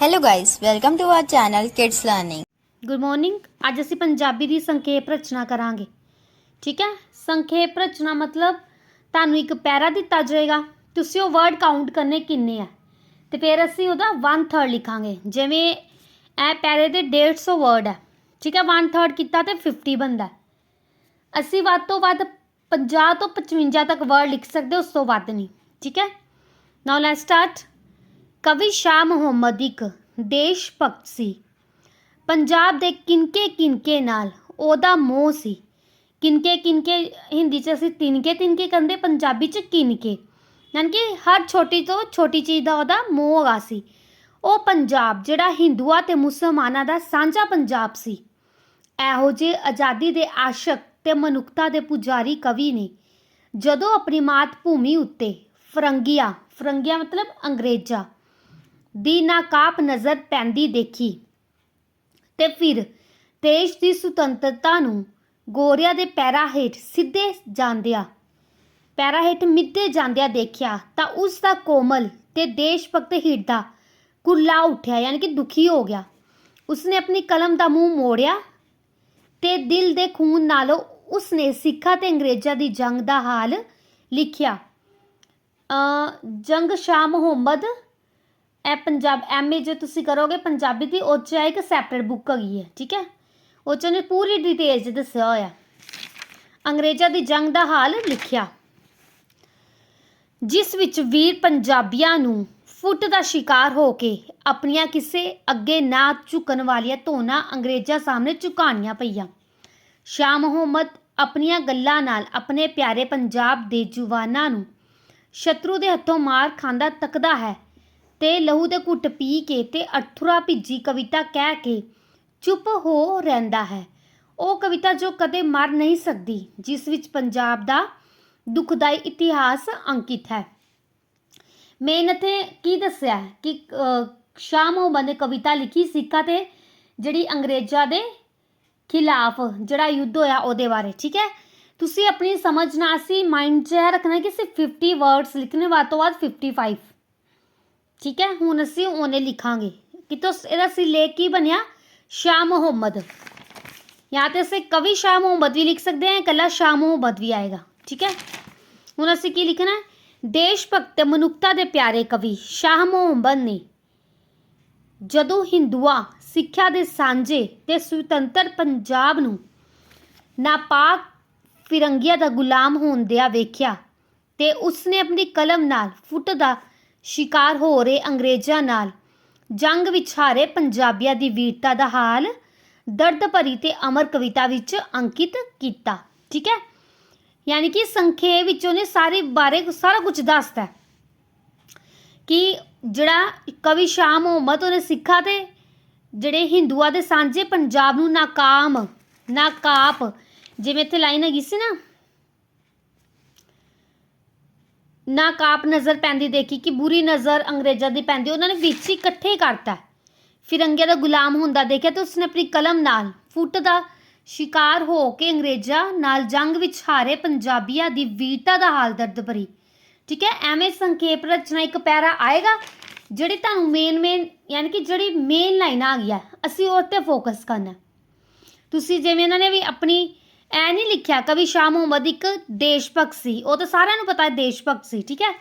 Hello guys, welcome to our channel Kids Learning. Good morning ਅੱਜ ਅਸੀਂ ਪੰਜਾਬੀ ਦੀ ਸੰਖੇਪ ਰਚਨਾ ਕਰਾਂਗੇ। ਠੀਕ ਹੈ? ਸੰਖੇਪ ਰਚਨਾ ਮਤਲਬ ਤੁਹਾਨੂੰ ਇੱਕ ਪੈਰਾ ਦਿੱਤਾ ਜਾਏਗਾ। ਤੁਸੀਂ ਉਹ ਵਰਡ ਕਾਊਂਟ ਕਰਨੇ ਕਿੰਨੇ ਆ? ਤੇ ਫਿਰ ਅਸੀਂ ਉਹਦਾ 1/3 ਲਿਖਾਂਗੇ। ਜਿਵੇਂ ਇਹ ਪੈਰੇ ਦੇ 150 ਵਰਡ ਹੈ ਠੀਕ ਹੈ? 1/3 ਕੀਤਾ ਤੇ 50 ਬਣਦਾ। ਅਸੀਂ ਵੱਧ ਤੋਂ ਵੱਧ 50 ਤੋਂ 55 ਤੱਕ ਵਰਡ ਲਿਖ ਸਕਦੇ ਉਸ ਤੋਂ ਵੱਧ ਨਹੀਂ। ਠੀਕ ਹੈ? ਨਾਓ ਲੈਟਸ ਸਟਾਰਟ ਕਵੀ ਸ਼ਾਹ ਮੁਹੰਮਦ ਇੱਕ ਦੇਸ਼ ਭਗਤ ਸੀ। ਪੰਜਾਬ ਦੇ ਕਿਨਕੇ ਕਿਨਕੇ ਨਾਲ ਉਹਦਾ ਮੋਹ ਸੀ। ਕਿਨਕੇ ਕਿਨਕੇ, ਹਿੰਦੀ 'ਚ ਅਸੀਂ ਤਿਨਕੇ ਤਿਨਕੇ ਕਹਿੰਦੇ, ਪੰਜਾਬੀ 'ਚ ਕਿਨਕੇ। ਯਾਨੀ ਕਿ ਹਰ ਛੋਟੀ ਤੋਂ ਛੋਟੀ ਚੀਜ਼ ਦਾ ਉਹਦਾ ਮੋਹ ਹੈਗਾ ਸੀ। ਉਹ ਪੰਜਾਬ, ਜਿਹੜਾ ਹਿੰਦੂਆਂ ਤੇ ਮੁਸਲਮਾਨਾਂ ਦਾ ਸਾਂਝਾ ਪੰਜਾਬ ਸੀ। ਇਹੋ ਜਿਹੇ ਆਜ਼ਾਦੀ ਦੇ ਆਸ਼ਕ ਤੇ ਮਨੁੱਖਤਾ ਦੇ ਪੁਜਾਰੀ ਕਵੀ ਨੇ ਜਦੋਂ ਆਪਣੀ ਮਾਤ ਭੂਮੀ ਉੱਤੇ ਫਰੰਗੀਆਂ ਫਰੰਗੀਆਂ ਮਤਲਬ ਅੰਗਰੇਜ਼ਾਂ ਦੀ ਨਾਕਾਬ ਨਜ਼ਰ ਪੈਂਦੀ ਦੇਖੀ ਤੇ ਫਿਰ ਦੇਸ਼ ਦੀ ਸੁਤੰਤਰਤਾ ਨੂੰ ਗੋਰਿਆਂ ਦੇ ਪੈਰਾਂ ਹੇਠ ਸਿੱਧੇ ਜਾਂਦਿਆਂ, ਪੈਰਾਂ ਹੇਠ ਮਿੱਧੇ ਜਾਂਦਿਆਂ ਦੇਖਿਆ ਤਾਂ ਉਸ ਦਾ ਕੋਮਲ ਤੇ ਦੇਸ਼ ਭਗਤ ਹਿਰਦਾ ਕੁਰਲਾ ਉੱਠਿਆ, ਯਾਨੀ ਕਿ ਦੁਖੀ ਹੋ ਗਿਆ। ਉਸਨੇ ਆਪਣੀ ਕਲਮ ਦਾ ਮੂੰਹ ਮੋੜਿਆ ਤੇ ਦਿਲ ਦੇ ਖੂਨ ਨਾਲੋਂ ਉਸਨੇ ਸਿੱਖਾਂ ਤੇ ਅੰਗਰੇਜ਼ਾਂ ਦੀ ਜੰਗ ਦਾ ਹਾਲ ਲਿਖਿਆ। ਅ ਜੰਗ ਸ਼ਾਹ ਮੁਹੰਮਦ ਇਹ ਪੰਜਾਬ ਐਮਏ ਜੇ ਤੁਸੀਂ ਕਰੋਗੇ, ਪੰਜਾਬੀ ਦੀ ਉਹ 'ਚ ਇੱਕ ਸੈਪਰੇਟ ਬੁੱਕ ਹੈਗੀ ਹੈ, ਠੀਕ ਹੈ? ਉਹ 'ਚ ਉਹਨੇ ਪੂਰੀ ਡਿਟੇਲ 'ਚ ਦੱਸਿਆ ਹੋਇਆ। ਅੰਗਰੇਜ਼ਾਂ ਦੀ ਜੰਗ ਦਾ ਹਾਲ ਲਿਖਿਆ। ਜਿਸ ਵਿੱਚ ਵੀਰ ਪੰਜਾਬੀਆਂ ਨੂੰ ਫੁੱਟ ਦਾ ਸ਼ਿਕਾਰ ਹੋ ਕੇ ਆਪਣੀਆਂ ਕਿਸੇ ਅੱਗੇ ਨਾ ਝੁਕਣ ਵਾਲੀਆਂ ਧੋਣਾ ਅੰਗਰੇਜ਼ਾਂ ਸਾਹਮਣੇ ਝੁਕਾਣੀਆਂ ਪਈਆਂ। ਸ਼ਾਹ ਮੁਹੰਮਦ ਆਪਣੀਆਂ ਗੱਲਾਂ ਨਾਲ ਆਪਣੇ ਪਿਆਰੇ ਪੰਜਾਬ ਦੇ ਜਵਾਨਾਂ ਨੂੰ ਸ਼ਤਰੂ ਦੇ ਹੱਥੋਂ ਮਾਰ ਖਾਂਦਾ ਤੱਕਦਾ ਹੈ। ਤੇ ਲਹੂ ਦੇ ਘੁੱਟ ਪੀ ਕੇ ਤੇ ਅਠੁਰਾ ਭਿੱਜੀ ਕਵਿਤਾ ਕਹਿ ਕੇ ਚੁੱਪ ਹੋ ਰਹਿੰਦਾ ਹੈ। ਉਹ ਕਵਿਤਾ ਜੋ ਕਦੇ ਮਰ ਨਹੀਂ ਸਕਦੀ ਜਿਸ ਵਿੱਚ ਪੰਜਾਬ ਦਾ ਦੁਖਦਾਈ ਇਤਿਹਾਸ ਅੰਕਿਤ ਹੈ। ਮੇਨ ਇੱਥੇ ਕੀ ਦੱਸਿਆ ਕਿ ਅ, ਸ਼ਾਹ ਮੁਹੰਮਦ ਨੇ ਕਵਿਤਾ ਲਿਖੀ ਸਿੱਖਾਂ ਤੇ ਜਿਹੜੀ ਅੰਗਰੇਜ਼ਾਂ ਦੇ ਖਿਲਾਫ ਜਿਹੜਾ ਯੁੱਧ ਹੋਇਆ ਉਹਦੇ ਬਾਰੇ ਠੀਕ ਹੈ? ਤੁਸੀਂ ਆਪਣੀ ਸਮਝ ਨਾਲ ਅਸੀਂ ਮਾਈਂਡ 'ਚ ਇਹ ਰੱਖਣਾ ਕਿ ਸਿਰਫ 50 ਵਰਡਸ ਲਿਖਣੇ ਵੱਧ ਤੋਂ ਵੱਧ 55 ਠੀਕ ਹੈ, ਹੁਣ ਅਸੀਂ ਉਹਨੇ ਲਿਖਾਂਗੇ। ਕਿ ਤੋਂ ਇਹਦਾ ਸੀ ਲੇਖ ਕੀ ਬਣਿਆ? ਸ਼ਾਹ ਮੁਹੰਮਦ। ਜਾਂ ਤੇ ਅਸੀਂ ਕਵੀ ਸ਼ਾਹ ਮੁਹੰਮਦ ਵੀ ਲਿਖ ਸਕਦੇ ਹਾਂ ਇਕੱਲਾ ਸ਼ਾਹ ਮੁਹੰਮਦ ਵੀ ਆਏਗਾ। ਠੀਕ ਹੈ? ਹੁਣ ਅਸੀਂ ਕੀ ਲਿਖਣਾ ਹੈ? ਦੇਸ਼ ਭਗਤ ਮਨੁੱਖਤਾ ਦੇ ਪਿਆਰੇ ਕਵੀ ਸ਼ਾਹ ਮੁਹੰਮਦ ਨੇ ਜਦੋਂ ਹਿੰਦੂਆਂ ਸਿੱਖਿਆ ਦੇ ਸਾਂਝੇ ਤੇ ਸੁਤੰਤਰ ਪੰਜਾਬ ਨੂੰ ਨਾਪਾਕ ਫਿਰੰਗੀਆਂ ਦਾ ਗੁਲਾਮ ਹੋਣ ਦਿਆ ਵੇਖਿਆ ਤੇ ਉਸਨੇ ਆਪਣੀ ਕਲਮ ਨਾਲ ਫੁੱਟ ਦਾ ਸ਼ਿਕਾਰ ਹੋ ਰਹੇ ਅੰਗਰੇਜ਼ਾਂ ਨਾਲ। ਜੰਗ ਵਿੱਚ ਹਾਰੇ ਪੰਜਾਬੀਆਂ ਦੀ ਵੀਰਤਾ ਦਾ ਹਾਲ ਦਰਦ ਭਰੀ ਤੇ ਅਮਰ ਕਵਿਤਾ ਵਿੱਚ ਅੰਕਿਤ ਕੀਤਾ। ਠੀਕ ਹੈ? ਯਾਨੀ ਕਿ ਸੰਖੇਪ ਵਿੱਚ ਉਹਨੇ ਸਾਰੇ ਬਾਰੇ ਸਾਰਾ ਕੁਝ ਦੱਸਦਾ ਕਿ ਜਿਹੜਾ ਕਵੀ ਸ਼ਾਹ ਮੁਹੰਮਦ ਉਹਨੇ ਸਿੱਖਾਂ ਤੇ, ਜਿਹੜੇ ਹਿੰਦੂਆਂ ਦੇ ਸਾਂਝੇ ਪੰਜਾਬ ਨੂੰ ਨਾਕਾਮ ਨਾਕਾਪ, ਜਿਵੇਂ ਇੱਥੇ ਲਾਈਨ ਹੈਗੀ ਸੀ ਨਾ ਨਾਕਾਪ ਨਜ਼ਰ ਪੈਂਦੀ ਦੇਖੀ ਕਿ ਬੁਰੀ ਨਜ਼ਰ ਅੰਗਰੇਜ਼ਾਂ ਦੀ ਪੈਂਦੀ, ਉਹਨਾਂ ਨੇ ਵਿੱਚ ਹੀ ਇਕੱਠੇ ਕਰਤਾ। ਫਿਰੰਗੀਆਂ ਦਾ ਗੁਲਾਮ ਹੁੰਦਾ ਦੇਖਿਆ ਤੇ ਉਸਨੇ ਆਪਣੀ ਕਲਮ ਨਾਲ ਫੁੱਟ ਦਾ ਸ਼ਿਕਾਰ ਹੋ ਕੇ ਅੰਗਰੇਜ਼ਾਂ ਨਾਲ ਜੰਗ ਵਿੱਚ ਹਾਰੇ, ਪੰਜਾਬੀਆਂ ਦੀ ਵੀਰਤਾ ਦਾ ਹਾਲ ਦਰਦ ਭਰੀ। ਠੀਕ ਹੈ, ਐਵੇਂ ਸੰਖੇਪ ਰਚਨਾ ਇੱਕ ਪੈਰਾ ਆਏਗਾ, ਜਿਹੜੀ ਤੁਹਾਨੂੰ ਮੇਨ ਮੇਨ ਯਾਨੀ ਕਿ ਜਿਹੜੀ ਮੇਨ ਲਾਈਨ ਆ ਗਈ ਹੈ ਅਸੀਂ ਉਹ ਤੇ ਫੋਕਸ ਕਰਨਾ। ਤੁਸੀਂ ਜਿਵੇਂ ਇਹਨਾਂ ਨੇ ਵੀ ਆਪਣੀ ਐ ਨਹੀਂ ਲਿਖਿਆ, ਕਵੀ ਸ਼ਾਹ ਮੁਹੰਮਦ ਇੱਕ ਦੇਸ਼ ਭਗਤ ਸੀ। ਉਹ ਤਾਂ ਸਾਰਿਆਂ ਨੂੰ ਪਤਾ ਹੈ ਦੇਸ਼ ਭਗਤ ਸੀ, ਠੀਕ ਹੈ?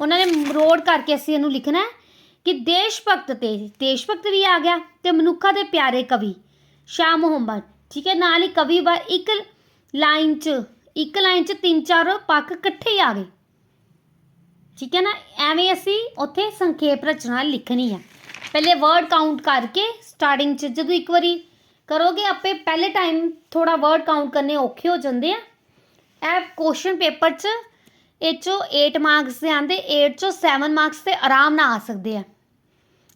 ਉਹਨਾਂ ਨੇ ਮਰੋੜ ਕਰਕੇ ਅਸੀਂ ਇਹਨੂੰ ਲਿਖਣਾ ਹੈ ਕਿ ਦੇਸ਼ ਭਗਤ ਤੇ ਦੇਸ਼ ਭਗਤ ਵੀ ਆ ਗਿਆ ਤੇ ਮਨੁੱਖਾਂ ਦੇ ਪਿਆਰੇ ਕਵੀ ਸ਼ਾਹ ਮੁਹੰਮਦ, ਠੀਕ ਹੈ? ਨਾਲ ਹੀ ਕਵੀ ਬਾ ਇੱਕ ਲਾਈਨ 'ਚ, ਇੱਕ ਲਾਈਨ 'ਚ ਤਿੰਨ ਚਾਰ ਪੱਖ ਇਕੱਠੇ ਆ ਗਏ। ਠੀਕ ਹੈ ਨਾ? ਐਵੇਂ ਅਸੀਂ ਉੱਥੇ ਸੰਖੇਪ ਰਚਨਾ ਲਿਖਣੀ ਹੈ ਪਹਿਲੇ ਵਰਡ ਕਾਊਂਟ ਕਰਕੇ ਸਟਾਰਟਿੰਗ 'ਚ ਜਦੋਂ ਇੱਕ ਵਾਰੀ ਕਰੋਗੇ ਆਪੇ ਪਹਿਲੇ ਟਾਈਮ ਥੋੜਾ ਵਰਡ ਕਾਊਂਟ ਕਰਨੇ ਔਖੇ ਹੋ ਜਾਂਦੇ ਆ। ਇਹ ਕੁਐਸਚਨ ਪੇਪਰ 'ਚ ਇਹ 'ਚੋਂ 8 ਮਾਰਕਸ ਦੇ ਆਂਦੇ 8 ਚੋਂ 7 ਮਾਰਕਸ ਤੇ ਆਰਾਮ ਨਾਲ ਆ ਸਕਦੇ ਆ।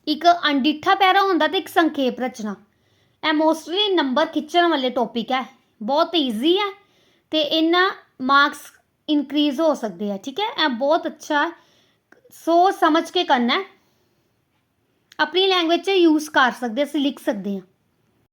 ਇੱਕ ਅਣਡਿੱਠਾ ਪੈਰਾ ਹੁੰਦਾ ਤੇ ਇੱਕ ਸੰਖੇਪ ਰਚਨਾ। ਇਹ ਮੋਸਟਲੀ ਨੰਬਰ ਖਿੱਚਣ ਵਾਲੇ ਟੌਪਿਕ ਹੈ ਬਹੁਤ ਈਜ਼ੀ ਹੈ ਤੇ ਇਹਨਾਂ ਮਾਰਕਸ ਇਨਕਰੀਜ਼ ਹੋ ਸਕਦੇ ਆ, ਠੀਕ ਹੈ? ਇਹ ਬਹੁਤ ਅੱਛਾ ਸੋਚ ਸਮਝ ਕੇ ਕਰਨਾ। ਹੈ ਆਪਣੀ ਲੈਂਗੁਏਜ 'ਚ ਯੂਜ਼ ਕਰ ਸਕਦੇ ਅਸੀਂ ਲਿਖ ਸਕਦੇ ਹਾਂ